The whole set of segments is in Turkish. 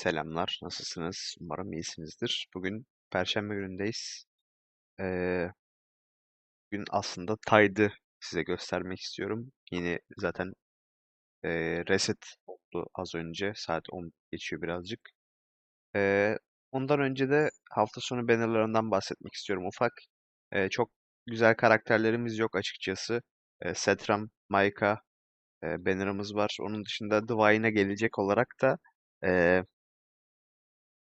Selamlar, nasılsınız? Umarım iyisinizdir. Bugün Perşembe günündeyiz. Ee, bugün aslında Tide'ı size göstermek istiyorum. Yine zaten e, reset oldu az önce. Saat 10 geçiyor birazcık. Ee, ondan önce de hafta sonu bannerlarından bahsetmek istiyorum ufak. Ee, çok güzel karakterlerimiz yok açıkçası. Ee, Setram, Maika e, bannerımız var. Onun dışında Divine'a gelecek olarak da e,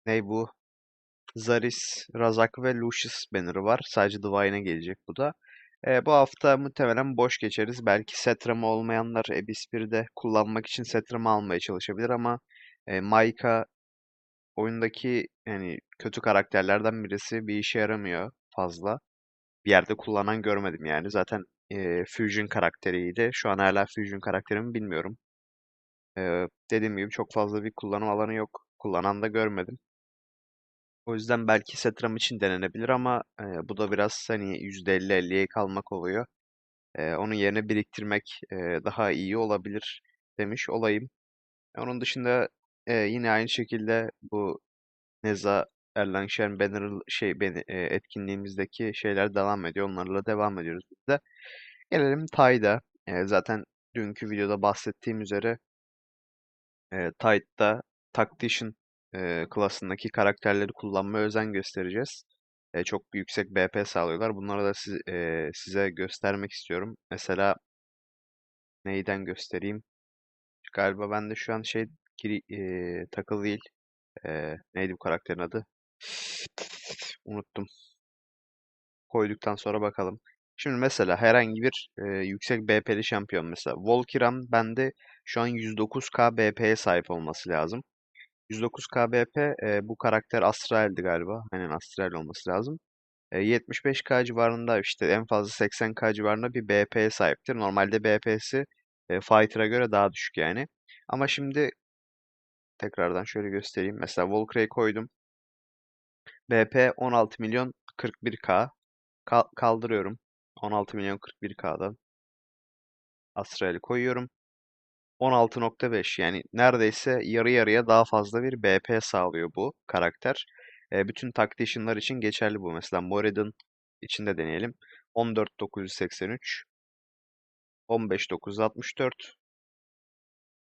ne bu? Zaris, Razak ve Lucius banner'ı var. Sadece Divine'a gelecek bu da. E, bu hafta muhtemelen boş geçeriz. Belki Setram'ı olmayanlar Abyss 1'de kullanmak için Setram'ı almaya çalışabilir ama e, Maika oyundaki yani kötü karakterlerden birisi bir işe yaramıyor fazla. Bir yerde kullanan görmedim yani. Zaten e, Fusion karakteriydi. Şu an hala Fusion karakterimi bilmiyorum. E, dediğim gibi çok fazla bir kullanım alanı yok. Kullanan da görmedim. O yüzden belki Setram için denenebilir ama e, bu da biraz hani %50-50'ye kalmak oluyor. E, onun yerine biriktirmek e, daha iyi olabilir demiş olayım. Onun dışında e, yine aynı şekilde bu Neza Erlangşen Banner şey beni, e, etkinliğimizdeki şeyler devam ediyor. Onlarla devam ediyoruz biz de. Gelelim Tay'da. E, zaten dünkü videoda bahsettiğim üzere e, Tide'da Tactician e, klasındaki karakterleri kullanmaya özen göstereceğiz. E, çok yüksek BP sağlıyorlar. Bunları da siz, e, size göstermek istiyorum. Mesela neyden göstereyim? Galiba ben de şu an şey e, takılı değil. E, neydi bu karakterin adı? Unuttum. Koyduktan sonra bakalım. Şimdi mesela herhangi bir e, yüksek BP'li şampiyon mesela Volkiram bende şu an 109k BP'ye sahip olması lazım. 109 KBP e, bu karakter Astral'di galiba. Aynen Astral olması lazım. E, 75K civarında işte en fazla 80K civarında bir BP'ye sahiptir. Normalde BP'si e, Fighter'a göre daha düşük yani. Ama şimdi tekrardan şöyle göstereyim. Mesela Volkray'ı koydum. BP 16 milyon 41K. Kal kaldırıyorum. 16 milyon 41K'dan. Astral'i koyuyorum. 16.5 yani neredeyse yarı yarıya daha fazla bir BP sağlıyor bu karakter. E, bütün Tactician'lar için geçerli bu. Mesela Moradin için de deneyelim. 14.983 15.964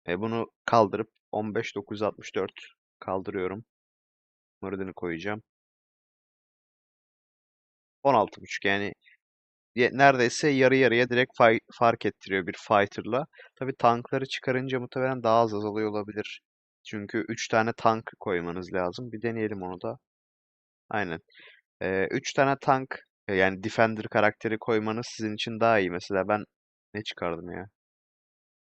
e, bunu kaldırıp 15.964 kaldırıyorum. Moradin'i koyacağım. 16.5 yani neredeyse yarı yarıya direkt fark ettiriyor bir fighter'la. Tabi tankları çıkarınca muhtemelen daha az azalıyor olabilir. Çünkü 3 tane tank koymanız lazım. Bir deneyelim onu da. Aynen. 3 tane tank yani Defender karakteri koymanız sizin için daha iyi. Mesela ben ne çıkardım ya?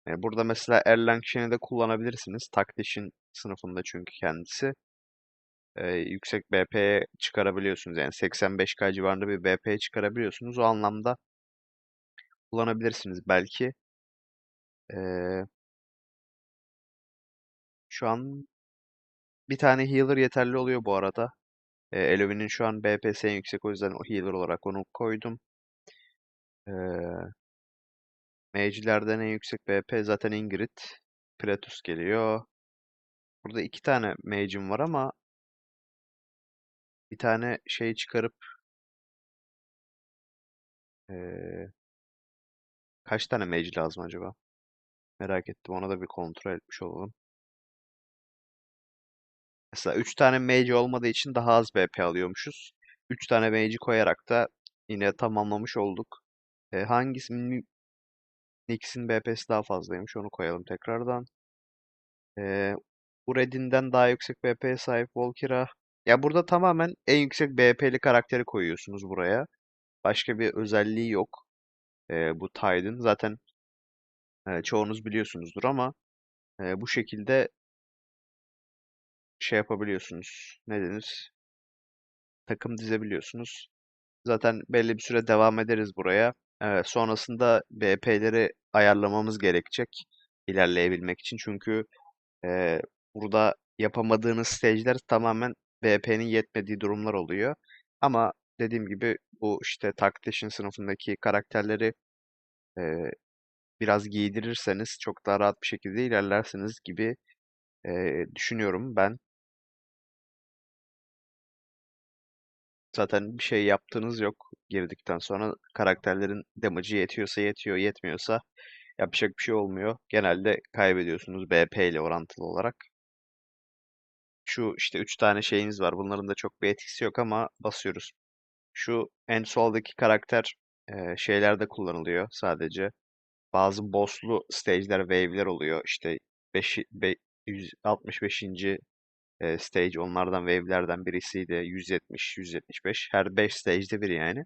Burada mesela Erlang de kullanabilirsiniz. Tactician sınıfında çünkü kendisi e, yüksek BP'ye çıkarabiliyorsunuz. Yani 85K civarında bir BP'ye çıkarabiliyorsunuz. O anlamda kullanabilirsiniz belki. E, şu an bir tane healer yeterli oluyor bu arada. E, Elovin'in şu an BP'si en yüksek o yüzden o healer olarak onu koydum. E, Mage'lerden en yüksek BP zaten Ingrid. Pretus geliyor. Burada iki tane mage'im var ama bir tane şey çıkarıp ee, kaç tane mage lazım acaba? Merak ettim. Ona da bir kontrol etmiş olalım. Mesela 3 tane mage olmadığı için daha az BP alıyormuşuz. 3 tane mage'i koyarak da yine tamamlamış olduk. E, hangisi Nyx'in BP'si daha fazlaymış. Onu koyalım tekrardan. E, Uredin'den daha yüksek BP'ye sahip Volkira. Ya burada tamamen en yüksek BP'li karakteri koyuyorsunuz buraya. Başka bir özelliği yok. E, bu Tide'ın. Zaten e, çoğunuz biliyorsunuzdur ama e, bu şekilde şey yapabiliyorsunuz. Ne denir? Takım dizebiliyorsunuz. Zaten belli bir süre devam ederiz buraya. Evet, sonrasında BP'leri ayarlamamız gerekecek ilerleyebilmek için. Çünkü e, burada yapamadığınız stage'ler tamamen BP'nin yetmediği durumlar oluyor. Ama dediğim gibi bu işte Tactician sınıfındaki karakterleri e, biraz giydirirseniz çok daha rahat bir şekilde ilerlersiniz gibi e, düşünüyorum ben. Zaten bir şey yaptığınız yok girdikten sonra karakterlerin damage'ı yetiyorsa yetiyor, yetmiyorsa yapacak bir şey olmuyor. Genelde kaybediyorsunuz BP ile orantılı olarak. Şu işte 3 tane şeyiniz var. Bunların da çok bir etkisi yok ama basıyoruz. Şu en soldaki karakter e, şeylerde kullanılıyor sadece. Bazı boss'lu stage'ler, wave'ler oluyor. İşte 5, 165. e, stage onlardan wave'lerden birisiydi. 170, 175. Her 5 stage'de bir yani.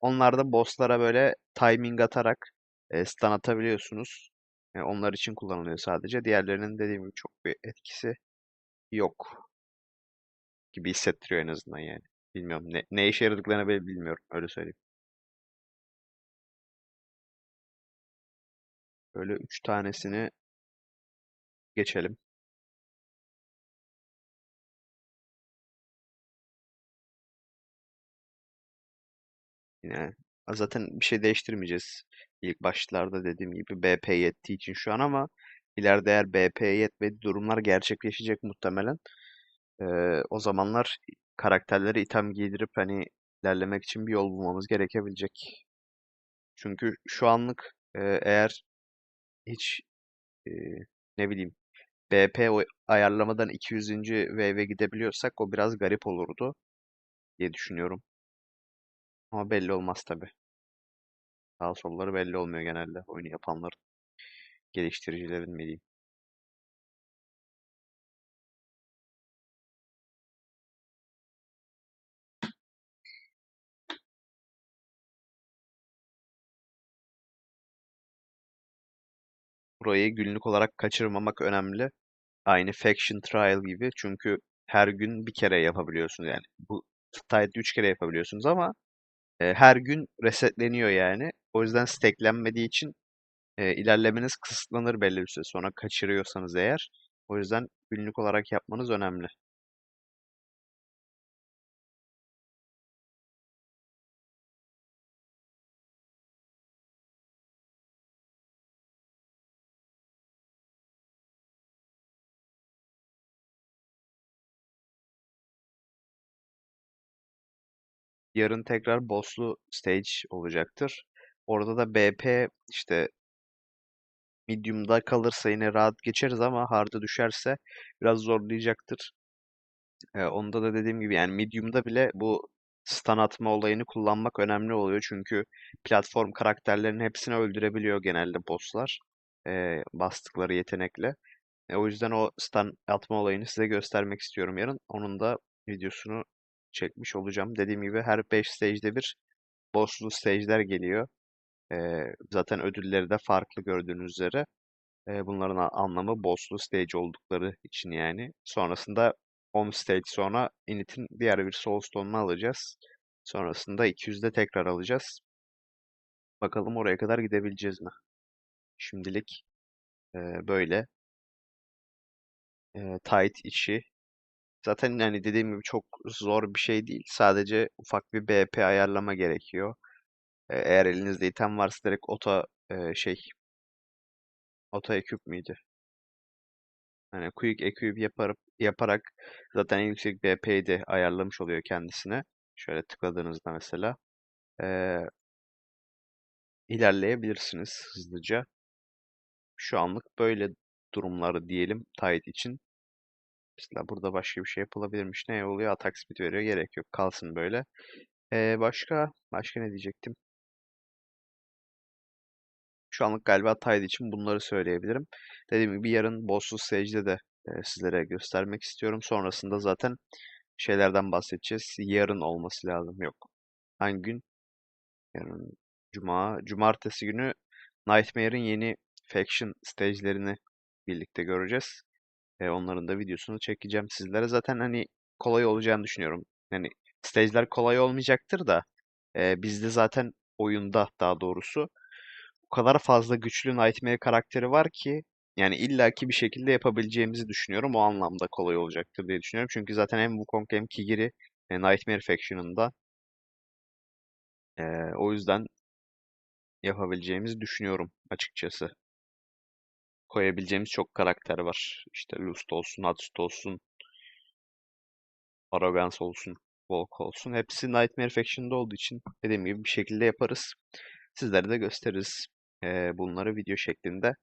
Onlarda boss'lara böyle timing atarak e, stun atabiliyorsunuz. E, onlar için kullanılıyor sadece. Diğerlerinin dediğim gibi çok bir etkisi yok gibi hissettiriyor en azından yani. Bilmiyorum. Ne, ne işe yaradıklarını bile bilmiyorum. Öyle söyleyeyim. Böyle üç tanesini geçelim. Yine zaten bir şey değiştirmeyeceğiz. İlk başlarda dediğim gibi BP yettiği için şu an ama ileride eğer BP yetmediği durumlar gerçekleşecek muhtemelen. Ee, o zamanlar karakterleri item giydirip hani ilerlemek için bir yol bulmamız gerekebilecek. Çünkü şu anlık e, eğer hiç e, ne bileyim BP ayarlamadan 200. wave'e gidebiliyorsak o biraz garip olurdu diye düşünüyorum. Ama belli olmaz tabii. Sağ solları belli olmuyor genelde oyunu yapanların, geliştiricilerin. Burayı günlük olarak kaçırmamak önemli. Aynı Faction Trial gibi çünkü her gün bir kere yapabiliyorsunuz yani. Bu Tide 3 kere yapabiliyorsunuz ama e, her gün resetleniyor yani. O yüzden stacklenmediği için e, ilerlemeniz kısıtlanır belli bir süre sonra kaçırıyorsanız eğer. O yüzden günlük olarak yapmanız önemli. Yarın tekrar boss'lu stage olacaktır. Orada da BP işte medium'da kalırsa yine rahat geçeriz ama hard'a düşerse biraz zorlayacaktır. Ee, onda da dediğim gibi yani medium'da bile bu stun atma olayını kullanmak önemli oluyor. Çünkü platform karakterlerinin hepsini öldürebiliyor genelde bosslar. ee, bastıkları yetenekle. E, o yüzden o stun atma olayını size göstermek istiyorum yarın. Onun da videosunu çekmiş olacağım. Dediğim gibi her 5 stage'de bir bosslu stage'ler geliyor. Ee, zaten ödülleri de farklı gördüğünüz üzere. Ee, bunların anlamı bosslu stage oldukları için yani. Sonrasında 10 stage sonra Init'in diğer bir Soulstone'unu alacağız. Sonrasında 200'de tekrar alacağız. Bakalım oraya kadar gidebileceğiz mi? Şimdilik e, böyle. E, tight içi. Zaten yani dediğim gibi çok zor bir şey değil. Sadece ufak bir BP ayarlama gerekiyor. E, eğer elinizde item varsa direkt auto e, şey auto equip miydi? Hani quick equip yaparak, yaparak zaten en yüksek BP'yi de ayarlamış oluyor kendisine. Şöyle tıkladığınızda mesela e, ilerleyebilirsiniz hızlıca. Şu anlık böyle durumları diyelim Tide için. Mesela burada başka bir şey yapılabilirmiş. Ne oluyor? Atak speed veriyor. Gerek yok. Kalsın böyle. E, başka başka ne diyecektim? Şu anlık galiba Tide için bunları söyleyebilirim. Dediğim gibi yarın Boss'lu Stage'de de e, sizlere göstermek istiyorum. Sonrasında zaten şeylerden bahsedeceğiz. Yarın olması lazım. Yok. Hangi gün? Yarın Cuma. Cumartesi günü Nightmare'in yeni Faction stage'lerini birlikte göreceğiz. E, onların da videosunu çekeceğim sizlere. Zaten hani kolay olacağını düşünüyorum. Yani stage'ler kolay olmayacaktır da e, bizde zaten oyunda daha doğrusu o kadar fazla güçlü Nightmare karakteri var ki yani illaki bir şekilde yapabileceğimizi düşünüyorum. O anlamda kolay olacaktır diye düşünüyorum. Çünkü zaten hem Wukong hem Kigiri e, Nightmare Faction'ında. E, o yüzden yapabileceğimizi düşünüyorum açıkçası. Koyabileceğimiz çok karakter var. İşte Lust olsun, Hatst olsun, Arrogance olsun. Walk olsun. Hepsi Nightmare Faction'da olduğu için dediğim gibi bir şekilde yaparız. Sizlere de gösteririz ee, bunları video şeklinde.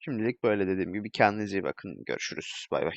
Şimdilik böyle dediğim gibi kendinize iyi bakın. Görüşürüz. Bay bay.